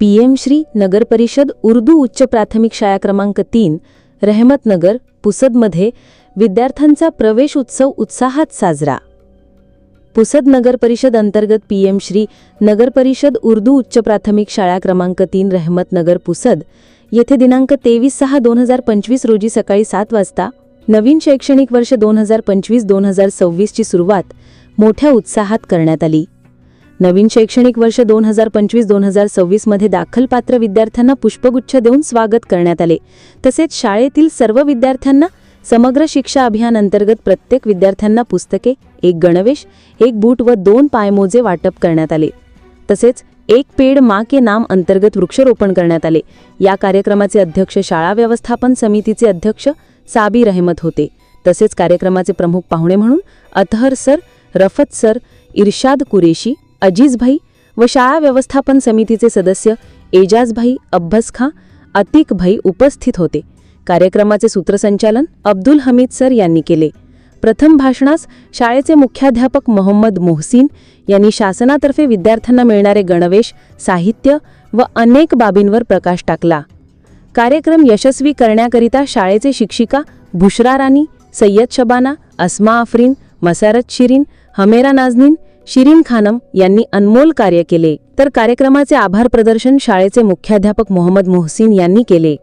PM Shri नगर परिषद उर्दू उच्च प्राथमिक शाळा क्रमांक तीन रहमतनगर पुसदमध्ये विद्यार्थ्यांचा प्रवेश उत्सव उत्साहात साजरा. पुसद नगर परिषद अंतर्गत पीएम श्री नगर परिषद उर्दू उच्च प्राथमिक शाळा क्रमांक तीन रहमतनगर पुसद येथे दिनांक तेवीस सहा दोन हजार पंचवीस रोजी सकाळी सात वाजता नवीन शैक्षणिक वर्ष दोन हजार पंचवीस दोन हजार सव्वीसची सुरुवात मोठ्या उत्साहात करण्यात आली. नवीन शैक्षणिक वर्ष दोन हजार पंचवीस दोन हजार सव्वीसमध्ये दाखल पात्र विद्यार्थ्यांना पुष्पगुच्छ देऊन स्वागत करण्यात आले. तसेच शाळेतील सर्व विद्यार्थ्यांना समग्र शिक्षा अभियान अंतर्गत प्रत्येक विद्यार्थ्यांना पुस्तके एक गणवेश एक बूट व दोन पायमोजे वाटप करण्यात आले. तसेच एक पेड मा के नाम अंतर्गत वृक्षारोपण करण्यात आले. या कार्यक्रमाचे अध्यक्ष शाळा व्यवस्थापन समितीचे अध्यक्ष साबी रहमत होते. तसेच कार्यक्रमाचे प्रमुख पाहुणे म्हणून अतहर सर रफत सर इर्शाद कुरेशी अजीजभाई व शाळा व्यवस्थापन समितीचे सदस्य एजाजभाई अब्बस अतिकभाई उपस्थित होते. कार्यक्रमाचे सूत्रसंचालन अब्दुल हमीद सर यांनी केले. प्रथम भाषणास शाळेचे मुख्याध्यापक मोहम्मद मोहसिन यांनी शासनातर्फे विद्यार्थ्यांना मिळणारे गणवेश साहित्य व अनेक बाबींवर प्रकाश टाकला. कार्यक्रम यशस्वी करण्याकरिता शाळेचे शिक्षिका भुशरा राणी सय्यद शबाना अस्मा आफरीन मसारत शिरीन हमेरा नाजनीन शिरीन खानम यांनी अनमोल कार्य केले तर कार्यक्रमाचे आभार प्रदर्शन शाळेचे मुख्याध्यापक मोहम्मद मोहसिन यांनी केले.